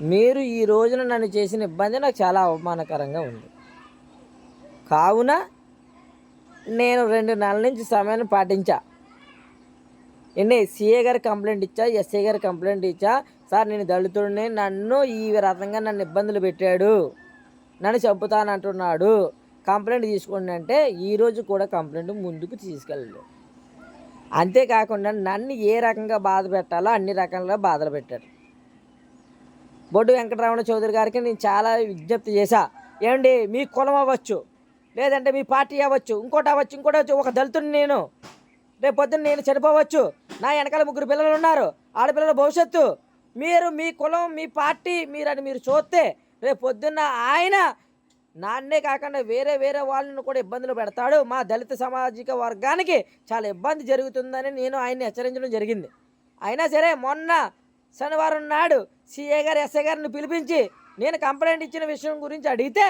మీరు ఈ రోజున నన్ను చేసిన ఇబ్బంది నాకు చాలా అవమానకరంగా ఉంది. కావున నేను రెండు నెలల నుంచి సమయాన్ని పాటించా. ఏంటి సిఏ గారు కంప్లైంట్ ఇచ్చా ఎస్ఏ గారు కంప్లైంట్ ఇచ్చా సార్ నేను దళితుడిని నన్ను ఈ రకంగా నన్ను ఇబ్బందులు పెట్టాడు నన్ను చంపుతానంటున్నాడు కంప్లైంట్ తీసుకోండి అంటే ఈరోజు కూడా కంప్లైంట్ ముందుకు తీసుకెళ్ళలేదు అంతేకాకుండా నన్ను ఏ రకంగా బాధ పెట్టాలో అన్ని రకాలుగా బాధలు పెట్టాడు. బొడ్డు వెంకటరమణ చౌదరి గారికి నేను చాలా విజ్ఞప్తి చేశా. ఏమండి మీ కులం అవ్వచ్చు లేదంటే మీ పార్టీ అవ్వచ్చు ఇంకోటి అవ్వచ్చు ఇంకోటి అవ్వచ్చు ఒక దళితుని నేను రేపు పొద్దున్న నేను చనిపోవచ్చు నా వెనకాల ముగ్గురు పిల్లలు ఉన్నారు ఆడపిల్లల భవిష్యత్తు మీరు మీ కులం మీ పార్టీ మీరని మీరు చూస్తే రేపు పొద్దున్న ఆయన నాన్నే కాకుండా వేరే వేరే వాళ్ళని కూడా ఇబ్బందులు పెడతాడు. మా దళిత సామాజిక వర్గానికి చాలా ఇబ్బంది జరుగుతుందని నేను ఆయన్ని హెచ్చరించడం జరిగింది. అయినా సరే మొన్న శనివారం నాడు సిఏ గారు ఎస్ఐ గారిని పిలిపించి నేను కంప్లైంట్ ఇచ్చిన విషయం గురించి అడిగితే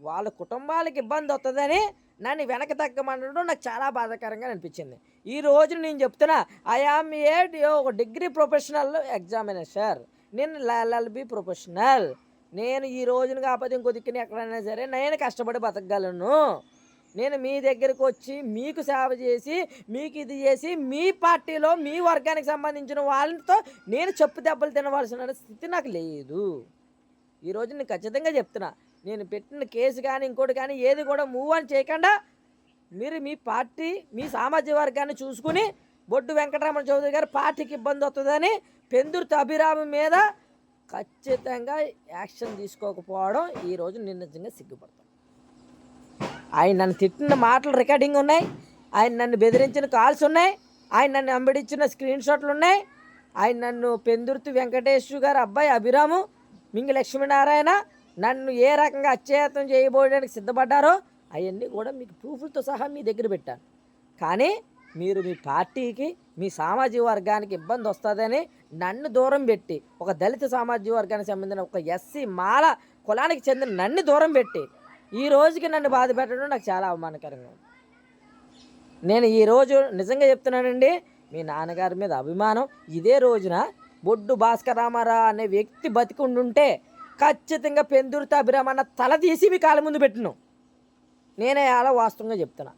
వాళ్ళ కుటుంబాలకు ఇబ్బంది వస్తుందని నన్ను వెనక తగ్గమనడం నాకు చాలా బాధాకరంగా అనిపించింది. ఈ రోజు నేను చెప్తున్నా ఐఆమ్ ఏ ఒక డిగ్రీ ప్రొఫెషనల్ ఎగ్జామినేషన్ నేను ఎల్ఎల్బి ప్రొఫెషనల్. నేను ఈ రోజున కాకపోతే ఇంకో దిక్కుని ఎక్కడైనా సరే నేను కష్టపడి బతకగలను. నేను మీ దగ్గరకు వచ్చి మీకు సేవ చేసి మీకు ఇది చేసి మీ పార్టీలో మీ వర్గానికి సంబంధించిన వాళ్ళతో నేను చెప్పు దెబ్బలు తినవలసిన స్థితి నాకు లేదు. ఈరోజు నేను ఖచ్చితంగా చెప్తున్నా నేను పెట్టిన కేసు కానీ ఇంకోటి కానీ ఏది కూడా మూవ్ అని చేయకుండా మీరు మీ పార్టీ మీ సామాజిక వర్గాన్ని చూసుకుని బొడ్డు వెంకటరమణ చౌదరి గారు పార్టీకి ఇబ్బంది వస్తుందని పెందుర్తి అభిరామం మీద ఖచ్చితంగా యాక్షన్ తీసుకోకపోవడం ఈరోజు నేను నిజంగా సిగ్గుపడతాను. ఆయన నన్ను తిట్టిన మాటలు రికార్డింగ్ ఉన్నాయి. ఆయన నన్ను బెదిరించిన కాల్స్ ఉన్నాయి. ఆయన నన్ను అంబడించిన స్క్రీన్ షాట్లు ఉన్నాయి. ఆయన నన్ను పెందుర్తి వెంకటేష్ గారు అబ్బాయి అభిరాము మింగి లక్ష్మీనారాయణ నన్ను ఏ రకంగా అత్యయత్నం చేయబోయడానికి సిద్ధపడ్డారో అవన్నీ కూడా మీకు ప్రూఫ్లతో సహా మీ దగ్గర పెట్టాను. కానీ మీరు మీ పార్టీకి మీ సామాజిక వర్గానికి ఇబ్బంది వస్తుందని నన్ను దూరం పెట్టి ఒక దళిత సామాజిక వర్గానికి సంబంధించిన ఒక ఎస్సీ మాల కులానికి చెందిన నన్ను దూరం పెట్టి ఈ రోజుకి నన్ను బాధ పెట్టడం నాకు చాలా అవమానకరంగా ఉంది. నేను ఈరోజు నిజంగా చెప్తున్నానండి మీ నాన్నగారి మీద అభిమానం. ఇదే రోజున బొడ్డు భాస్కర్ రామారావు అనే వ్యక్తి బతికి ఉండుంటే ఖచ్చితంగా పెందుర్తి అభిరామన్న తల తీసి మీ కాళ్ళ ముందు పెట్టిను. నేనే అలా వాస్తవంగా చెప్తున్నా.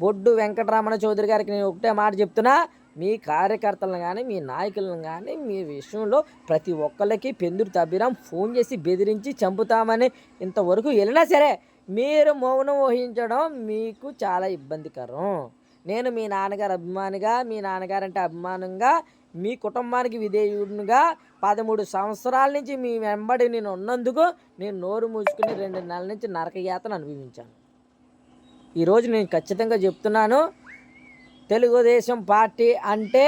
బొడ్డు వెంకటరమణ చౌదరి గారికి నేను ఒకటే మాట చెప్తున్నా మీ కార్యకర్తలను కానీ మీ నాయకులను కానీ మీ విషయంలో ప్రతి ఒక్కరికి పెందురు అభిరామ్ ఫోన్ చేసి బెదిరించి చంపుతామని ఇంతవరకు వెళ్ళినా సరే మీరు మౌనం వహించడం మీకు చాలా ఇబ్బందికరం. నేను మీ నాన్నగారు అభిమానిగా మీ నాన్నగారంటే అభిమానంగా మీ కుటుంబానికి విధేయుడిగా పదమూడు సంవత్సరాల నుంచి మీ వెంబడి నేను ఉన్నందుకు నేను నోరు మూసుకుని రెండు నెలల నుంచి నరకయాతను అనుభవించాను. ఈరోజు నేను ఖచ్చితంగా చెప్తున్నాను తెలుగుదేశం పార్టీ అంటే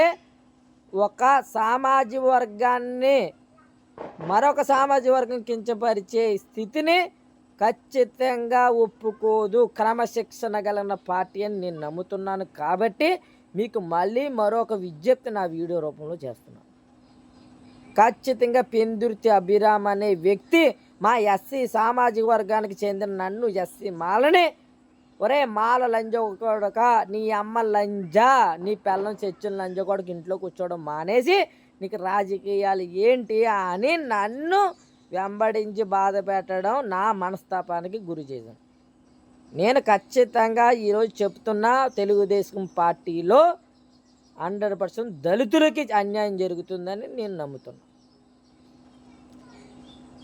ఒక సామాజిక వర్గాన్ని మరొక సామాజిక వర్గం కించపరిచే స్థితిని ఖచ్చితంగా ఒప్పుకోదు. క్రమశిక్షణ గలన పార్టీ అని నేను నమ్ముతున్నాను కాబట్టి మీకు మళ్ళీ మరొక విజ్ఞప్తి నా వీడియో రూపంలో చేస్తున్నాను. ఖచ్చితంగా పెందుర్తి అభిరామ్ అనే వ్యక్తి మా ఎస్సీ సామాజిక వర్గానికి చెందిన నన్ను ఎస్సీ మాలని ఒరే మాల లంజ కొడక నీ అమ్మ లంజా నీ పిల్లం చచ్చిన లంజ కొడుకు ఇంట్లో కూర్చోవడం మానేసి నీకు రాజకీయాలు ఏంటి అని నన్ను వెంబడించి బాధ పెట్టడం నా మనస్తాపానికి గురి చేశాను. నేను ఖచ్చితంగా ఈరోజు చెప్తున్నా తెలుగుదేశం పార్టీలో హండ్రెడ్ పర్సెంట్ దళితులకి అన్యాయం జరుగుతుందని నేను నమ్ముతున్నా.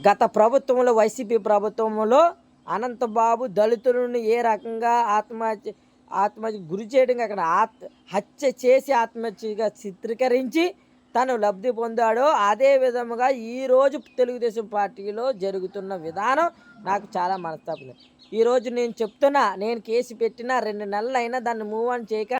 గత ప్రభుత్వంలో వైసీపీ ప్రభుత్వంలో అనంతబాబు దళితులను ఏ రకంగా ఆత్మహత్య ఆత్మహత్య గురి చేయడం అక్కడ ఆత్ హత్య చేసి ఆత్మహత్యగా చిత్రీకరించి తను లబ్ధి పొందాడో అదే విధముగా ఈరోజు తెలుగుదేశం పార్టీలో జరుగుతున్న విధానం నాకు చాలా మనస్తాపం ఈరోజు నేను చెప్తున్నా నేను కేసు పెట్టిన రెండు నెలలు అయినా దాన్ని మూవ్ ఆన్ చేయక